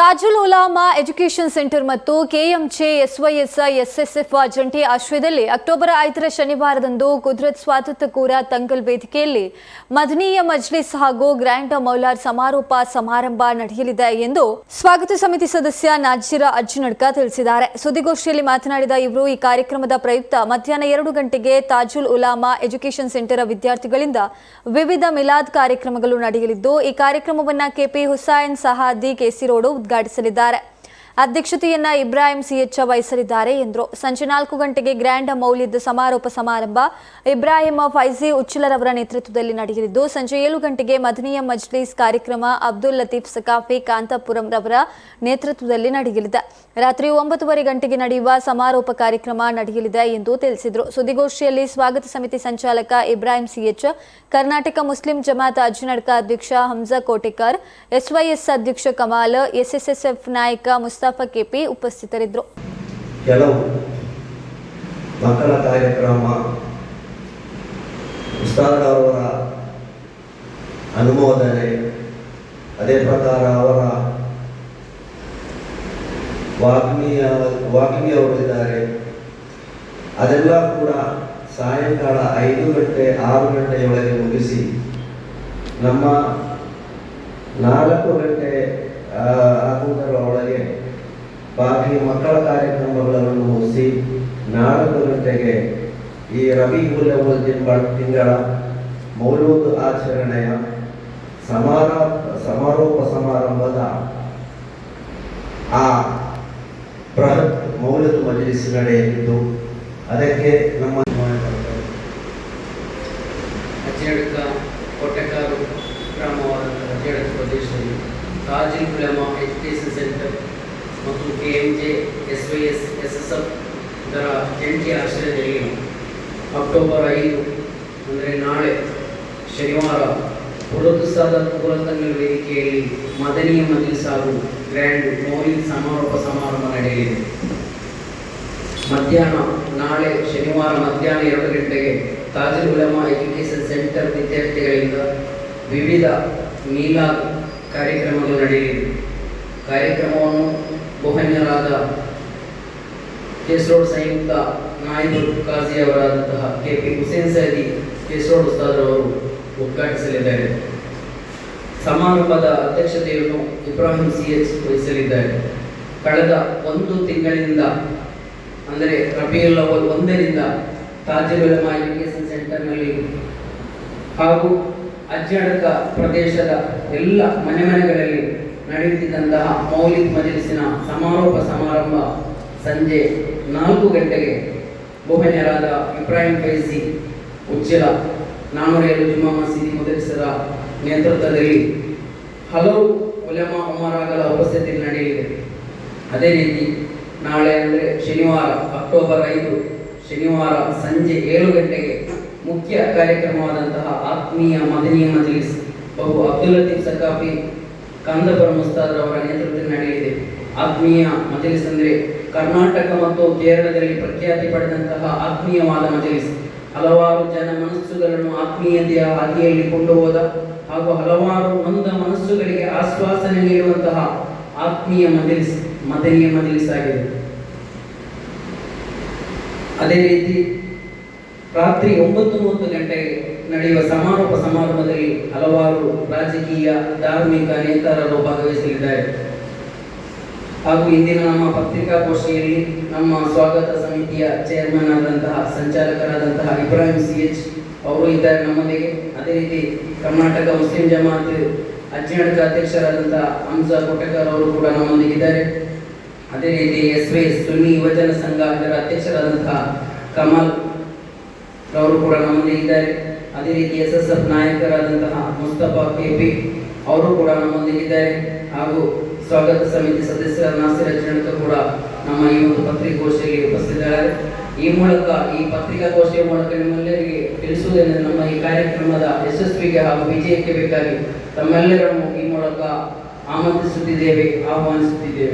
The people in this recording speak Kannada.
ತಾಜುಲ್ ಉಲಾಮಾ ಎಜುಕೇಷನ್ ಸೆಂಟರ್ ಮತ್ತು ಕೆಎಂಜೆ ಎಸ್ವೈಎಸ್ಐ ಎಸ್ಎಸ್ಎಫ್ ಜಂಟಿ ಆಶ್ರಯದಲ್ಲಿ ಅಕ್ಟೋಬರ್ ಐದರ ಶನಿವಾರದಂದು ಕುದ್ರತ್ ಸ್ವಾತಂತ್ರ್ಯ ಕೂರ ತಂಗಲ್ ವೇದಿಕೆಯಲ್ಲಿ ಮದನೀಯ ಮಜ್ಲಿಸ್ ಹಾಗೂ ಗ್ರ್ಯಾಂಡ್ ಮೌಲಾರ್ ಸಮಾರೋಪ ಸಮಾರಂಭ ನಡೆಯಲಿದೆ ಎಂದು ಸ್ವಾಗತ ಸಮಿತಿ ಸದಸ್ಯ ನಾಜೀರ ಅಜ್ಜನಡ್ಕ ತಿಳಿಸಿದ್ದಾರೆ. ಸುದ್ದಿಗೋಷ್ಠಿಯಲ್ಲಿ ಮಾತನಾಡಿದ ಇವರು, ಈ ಕಾರ್ಯಕ್ರಮದ ಪ್ರಯುಕ್ತ ಮಧ್ಯಾಹ್ನ ಎರಡು ಗಂಟೆಗೆ ತಾಜುಲ್ ಉಲಾಮಾ ಎಜುಕೇಷನ್ ಸೆಂಟರ್ ವಿದ್ಯಾರ್ಥಿಗಳಿಂದ ವಿವಿಧ ಮಿಲಾದ್ ಕಾರ್ಯಕ್ರಮಗಳು ನಡೆಯಲಿದ್ದು, ಈ ಕಾರ್ಯಕ್ರಮವನ್ನು KP Husain Saadi KC road ಉದ್ಘಾಟಿಸಲಿದ್ದಾರೆ ಅಧ್ಯಕ್ಷತೆಯನ್ನ ಇಬ್ರಾಹಿಂ ಸಿಎಚ್ ವಹಿಸಲಿದ್ದಾರೆ ಎಂದರು. ಸಂಜೆ ನಾಲ್ಕು ಗಂಟೆಗೆ ಗ್ರ್ಯಾಂಡ್ ಮೌಲ್ಯದ ಸಮಾರೋಪ ಸಮಾರಂಭ ಇಬ್ರಾಹಿಂ ಫೈಜಿ ಉಚ್ಚಿಲರವರ ನೇತೃತ್ವದಲ್ಲಿ ನಡೆಯಲಿದ್ದು, ಸಂಜೆ ಏಳು ಗಂಟೆಗೆ ಮದನೀಯ ಮಜ್ಲಿಸ್ ಕಾರ್ಯಕ್ರಮ ಅಬ್ದುಲ್ ಲತೀಫ್ ಸಕಾಫಿ ಕಾಂತಾಪುರಂ ರವರ ನೇತೃತ್ವದಲ್ಲಿ ನಡೆಯಲಿದೆ. ರಾತ್ರಿ ಒಂಬತ್ತುವರೆ ಗಂಟೆಗೆ ನಡೆಯುವ ಸಮಾರೋಪ ಕಾರ್ಯಕ್ರಮ ನಡೆಯಲಿದೆ ಎಂದು ತಿಳಿಸಿದರು. ಸುದ್ದಿಗೋಷ್ಠಿಯಲ್ಲಿ ಸ್ವಾಗತ ಸಮಿತಿ ಸಂಚಾಲಕ ಇಬ್ರಾಹಿಂ ಸಿಎಚ್ ಕರ್ನಾಟಕ ಮುಸ್ಲಿಂ ಜಮಾತ್ ಅಜ್ಜನಡ್ಕ ಅಧ್ಯಕ್ಷ ಹಂಜಾ ಕೋಟೆಕರ್, ಎಸ್ವೈಎಸ್ ಅಧ್ಯಕ್ಷ ಕಮಾಲ್, ಎಸ್ಎಸ್ಎಸ್ಎಫ್ ನಾಯಕ ಮುಸ್ತಾಫಾ ಕೆಪಿ ಉಪಸ್ಥಿತರಿದ್ದರು. ಕೆಲವು ಮಕ್ಕಳ ಕಾರ್ಯಕ್ರಮ, ಉಸ್ತಾದ್ ಅವರ ಅನುಮೋದನೆ, ಅದೇ ಪ್ರಕಾರ ಅವರ ವಾಗ್ಮಿಯ, ವಾಗ್ಮಿ ಅವರಿದ್ದಾರೆ. ಅದೆಲ್ಲ ಕೂಡ ಸಾಯಂಕಾಲ ಐದು ಗಂಟೆ, ಆರು ಗಂಟೆಯೊಳಗೆ ಮುಗಿಸಿ ನಮ್ಮ ನಾಲ್ಕು ಗಂಟೆ ಬಾಕಿ ಮಕ್ಕಳ ಕಾರ್ಯಕ್ರಮಗಳನ್ನು ಮುಗಿಸಿ ನಾಲ್ಕು ಜೊತೆಗೆ ಈ ರವಿ ಉಲ್ ತಿಂಗಳ ಮೌಲೂದ್ ಆಚರಣೆಯ ಸಮಾರ ಸಮಾರೋಪ ಸಮಾರಂಭದ ಆ ಬೃಹತ್ ಮೌಲ್ಯದ ಮಜಲಿಸ್ ನಡೆಯಲಿದ್ದು, ಅದಕ್ಕೆ ನಮ್ಮ ಗ್ರಾಮವಾದಂಥ ಅಜ್ಜನಡ್ಕ ಪ್ರದೇಶದಲ್ಲಿ ತಾಜಿಲ್ ಉಲಮಾ ಎಜುಕೇಶನ್ ಸೆಂಟರ್ ಮತ್ತು K M J S Y S S S F ಇದರ ಜಂಟಿ ಆಶ್ರಯದಲ್ಲಿ ಅಕ್ಟೋಬರ್ ಐದು, ಅಂದರೆ ನಾಳೆ ಶನಿವಾರ ಹುಡುಕುಸಾದ ಪುರತಂಗ ವೇದಿಕೆಯಲ್ಲಿ ಮದನೀಯ ಮಜಲಿಸ್ ಹಾಗೂ ಗ್ರ್ಯಾಂಡ್ ಮೌಲಿಕ್ ಸಮಾರೋಪ ಸಮಾರಂಭ ನಡೆಯಲಿದೆ. ಮಧ್ಯಾಹ್ನ, ನಾಳೆ ಶನಿವಾರ ಮಧ್ಯಾಹ್ನ ಎರಡು ಗಂಟೆಗೆ ತಾಜುಲ್ ಉಲಮಾ ಎಜುಕೇಷನ್ ಸೆಂಟರ್ ವಿದ್ಯಾರ್ಥಿಗಳಿಂದ ವಿವಿಧ ಮೀಲಾ ಕಾರ್ಯಕ್ರಮಗಳು ನಡೆಯಲಿದೆ ಕಾರ್ಯಕ್ರಮವನ್ನು ಬಹುನ್ಯರಾದ ಕೇಸ್ರೋಡ್ ಸಂಯುಕ್ತ ನಾಯಿಬ್ ಕಾಜಿ ಅವರಾದಂತಹ K P Hussain Saidi KC road ಉಸ್ತಾದ್ರವರು ಉದ್ಘಾಟಿಸಲಿದ್ದಾರೆ. ಸಮಾರಂಭದ ಅಧ್ಯಕ್ಷತೆಯನ್ನು ಇಬ್ರಾಹಿಂ ಸಿ ಎಚ್ ವಹಿಸಲಿದ್ದಾರೆ. ಕಳೆದ ಒಂದು ತಿಂಗಳಿನಿಂದ, ಅಂದರೆ ರಬಿಯುಲ್ ಒಂದರಿಂದ ತಾಜುಲ್ ಉಲಮಾ ಎಜುಕೇಷನ್ ಸೆಂಟರ್ನಲ್ಲಿ ಹಾಗೂ ಅಜ್ಜಡಕ ಪ್ರದೇಶದ ಎಲ್ಲ ಮನೆ ಮನೆಗಳಲ್ಲಿ ನಡೆಯುತ್ತಿದ್ದಂತಹ ಮೌಲಿಕ್ ಮಜಲಿಸಿನ ಸಮಾರೋಪ ಸಮಾರಂಭ ಸಂಜೆ ನಾಲ್ಕು ಗಂಟೆಗೆ ಬಹುಮನ್ಯರಾದ ಇಬ್ರಾಹಿಂ ಫೈಸಿ ಉಚ್ಚಿಲ ನಾನೂರೇಳು ಜುಮ್ಮಾ ಮಸೀದಿ ಮುದರಿಸರ ನೇತೃತ್ವದಲ್ಲಿ ಹಲವು ಉಲಮಾ ಉಮರಾಗಲ ಉಪಸ್ಥಿತಿಯಲ್ಲಿ ನಡೆಯಲಿದೆ ಅದೇ ರೀತಿ ನಾಳೆ ಅಂದರೆ ಶನಿವಾರ, ಅಕ್ಟೋಬರ್ ಐದು, ಶನಿವಾರ ಸಂಜೆ ಏಳು ಗಂಟೆಗೆ ಮುಖ್ಯ ಕಾರ್ಯಕ್ರಮವಾದಂತಹ ಆತ್ಮೀಯ ಮದನೀಯ ಮಜಲಿಸ್ ಬಹು ಅಬ್ದುಲ್ ಲತೀಫ್ ಸಕಾಫಿ ಕಾಂದಪುರ ಮುಸ್ತಾದ್ ಅವರ ನೇತೃತ್ವದಲ್ಲಿ ನಡೆಯಲಿದೆ. ಆತ್ಮೀಯ ಮಜಲಿಸ್ ಅಂದರೆ ಕರ್ನಾಟಕ ಮತ್ತು ಕೇರಳದಲ್ಲಿ ಪ್ರಖ್ಯಾತಿ ಪಡೆದಂತಹ ಆತ್ಮೀಯವಾದ ಮಜಲಿಸ್. ಹಲವಾರು ಜನ ಮನಸ್ಸುಗಳನ್ನು ಆತ್ಮೀಯತೆಯ ಹಾದಿಯಲ್ಲಿ ಕೊಂಡು ಹೋದ ಹಾಗೂ ಹಲವಾರು ಮಂದ ಮನಸ್ಸುಗಳಿಗೆ ಆಶ್ವಾಸನೆ ನೀಡುವಂತಹ ಆತ್ಮೀಯ ಮಜಲಿಸ್, ಮದನೀಯ ಮಜಲಿಸ್ ಆಗಿದೆ. ಅದೇ ರೀತಿ ರಾತ್ರಿ ಒಂಬತ್ತು ಮೂವತ್ತು ಗಂಟೆಗೆ ನಡೆಯುವ ಸಮಾರೋಪ ಸಮಾರಂಭದಲ್ಲಿ ಹಲವಾರು ರಾಜಕೀಯ, ಧಾರ್ಮಿಕ ನೇತಾರರು ಭಾಗವಹಿಸಲಿದ್ದಾರೆ. ಹಾಗೂ ಇಂದಿನ ನಮ್ಮ ಪತ್ರಿಕಾಗೋಷ್ಠಿಯಲ್ಲಿ ನಮ್ಮ ಸ್ವಾಗತ ಸಮಿತಿಯ ಚೇರ್ಮನ್ ಆದಂತಹ, ಸಂಚಾಲಕರಾದಂತಹ ಇಬ್ರಾಹಿಂ ಸಿ ಎಚ್ ಅವರು ಇದ್ದಾರೆ ನಮ್ಮೊಂದಿಗೆ. ಅದೇ ರೀತಿ ಕರ್ನಾಟಕ ಮುಸ್ಲಿಂ ಜಮಾತ್ ಅಜ್ಜಿನಡ್ಕ ಅಧ್ಯಕ್ಷರಾದಂತಹ ಹಂಸಾ ಕೊಟ್ಟಕರ್ ಅವರು ಕೂಡ ನಮ್ಮೊಂದಿಗೆ ಇದ್ದಾರೆ. ಅದೇ ರೀತಿ ಎಸ್ ವೈ ಸುನ್ನಿ ಯುವಜನ ಸಂಘ ಅದರ ಅಧ್ಯಕ್ಷರಾದಂತಹ ಕಮಲ್ ಅವರು ಕೂಡ ನಮ್ಮೊಂದಿಗೆ ಇದ್ದಾರೆ. ಅದೇ ರೀತಿ ಎಸ್ ಎಸ್ ಎಫ್ ನಾಯಕರಾದಂತಹ ಮುಸ್ತಫಾ ಕೆ ಪಿ ಅವರು ಕೂಡ ನಮ್ಮೊಂದಿಗಿದ್ದಾರೆ ಹಾಗೂ ಸ್ವಾಗತ ಸಮಿತಿ ಸದಸ್ಯರ ನಾಸಿರ ಅಜ್ಜನಕ ಕೂಡ ನಮ್ಮ ಈ ಒಂದು ಪತ್ರಿಕಾಗೋಷ್ಠಿಯಲ್ಲಿ ಉಪಸ್ಥಿತರಿದ್ದಾರೆ. ಈ ಮೂಲಕ, ಈ ಪತ್ರಿಕಾಗೋಷ್ಠಿಯ ಮೂಲಕ ನಿಮ್ಮೆಲ್ಲರಿಗೆ ತಿಳಿಸುವುದೇನೆಂದರೆ ನಮ್ಮ ಈ ಕಾರ್ಯಕ್ರಮದ ಯಶಸ್ವಿಗೆ ಹಾಗೂ ವಿಜಯಕ್ಕೆ ಬೇಕಾಗಿ ತಮ್ಮೆಲ್ಲರನ್ನು ಈ ಮೂಲಕ ಆಮಂತ್ರಿಸುತ್ತಿದ್ದೇವೆ, ಆಹ್ವಾನಿಸುತ್ತಿದ್ದೇವೆ.